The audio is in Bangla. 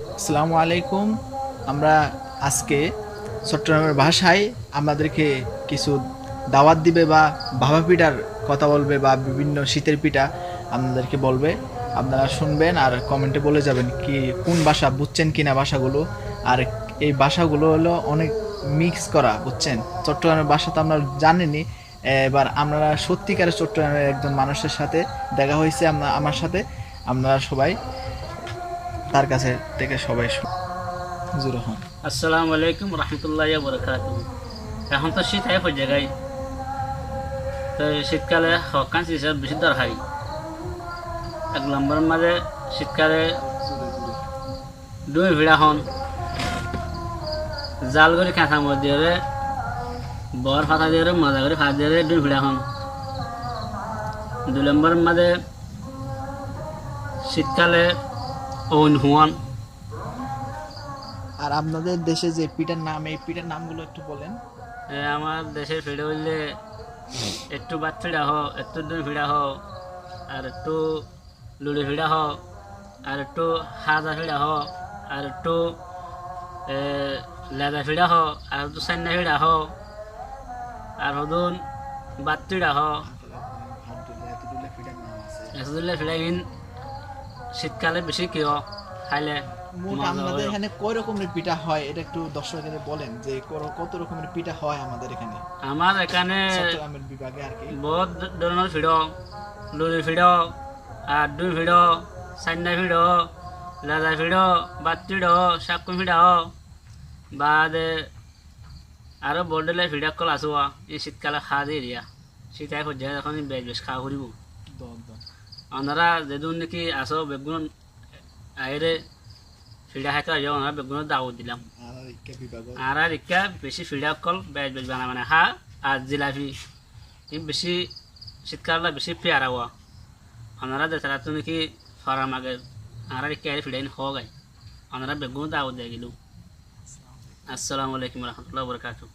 আসসালামু আলাইকুম। আমরা আজকে চট্টগ্রামের ভাষায় আমাদেরকে কিছু দাওয়াত দিবে বা ভাবা পিঠার কথা বলবে বা বিভিন্ন শীতের পিঠা আপনাদেরকে বলবে। আপনারা শুনবেন আর কমেন্টে বলে যাবেন কি, কোন ভাষা বুঝছেন কিনা ভাষাগুলো। আর এই ভাষাগুলো হলো অনেক মিক্স করা, বুঝছেন? চট্টগ্রামের ভাষা তো আমরা জানিনি। এবার আমরা সত্যিকারের চট্টগ্রামের একজন মানুষের সাথে দেখা হয়েছে আমার সাথে। আপনারা সবাই তার কাছে থেকে সবাই হন আসসালামু আলাইকুম রহমতুল্লাহ বরকাত এখন তো শীত হয় জায়গায় তো শীতকালে হকান হিসাব বেশি এক নম্বর মাঝে শীতকালে দুই ভিড়া হন। জাল করে কাঁথা দিয়ে বর ফাতা দিয়ে মজা করে দিয়ে দুই ভিড়া হন। দুই নম্বর মাঝে শীতকালে ওন হুয়ান। আর আপনাদের দেশে যে পিঠার নাম এই পিঠার নামগুলো একটু বলেন। আমার দেশের ফিরে বললে একটু বাত ফিরা হো একটু দুই ফিরা হো আর একটু লুড়ি ফিরা হো আর একটু হাজা ফিরা হো আর একটু লেদা ফিরা হো আর একটু সান্না ফিরা হো আর হদুন বাত ফিরা হো এসদুল্লা ফিরা ইন শীতকালে বেশি কিয় খাইলে মোট আমাদের এখানে কয় রকমের পিঠা হয় এটা একটু দর্শকদের বলেন যে কত রকমের পিঠা হয় আমাদের এখানে? আমার এখানে চট্টগ্রামের বিভাগে আর কি। বহুত ধরনের ভিড় লুরি ভিড় আর দুই ভিড় সান্না ভিড় লাদা ভিড় সাকু ভিড় বাদ আরও বর্ডেলে ভিড় কল এই শীতকালে খাওয়া দিয়ে দিয়া শীতায় পর্যায়ে এখন বেশ বেশ খাওয়া দন ওনারা যেদিন নাকি আসো বেগুন আইরে ফিডা খাইতে আসো ওনারা বেগুনের দাওয়াত দিলাম। আর আর ইকা বেশি ফিডা কল বেশ বেশ বানা বানা খা আর জিলাপি। বেশি শীতকালটা বেশি পেয়ারা হওয়া ওনারা দেখারা তো নাকি ফরাম আগে আর আর ইকা ফিডাইন হওয়া গাই ওনারা বেগুন দাওয়াত দিয়ে গেল আসসালামু আলাইকুম রহমতুল্লাহ বরকাতুহ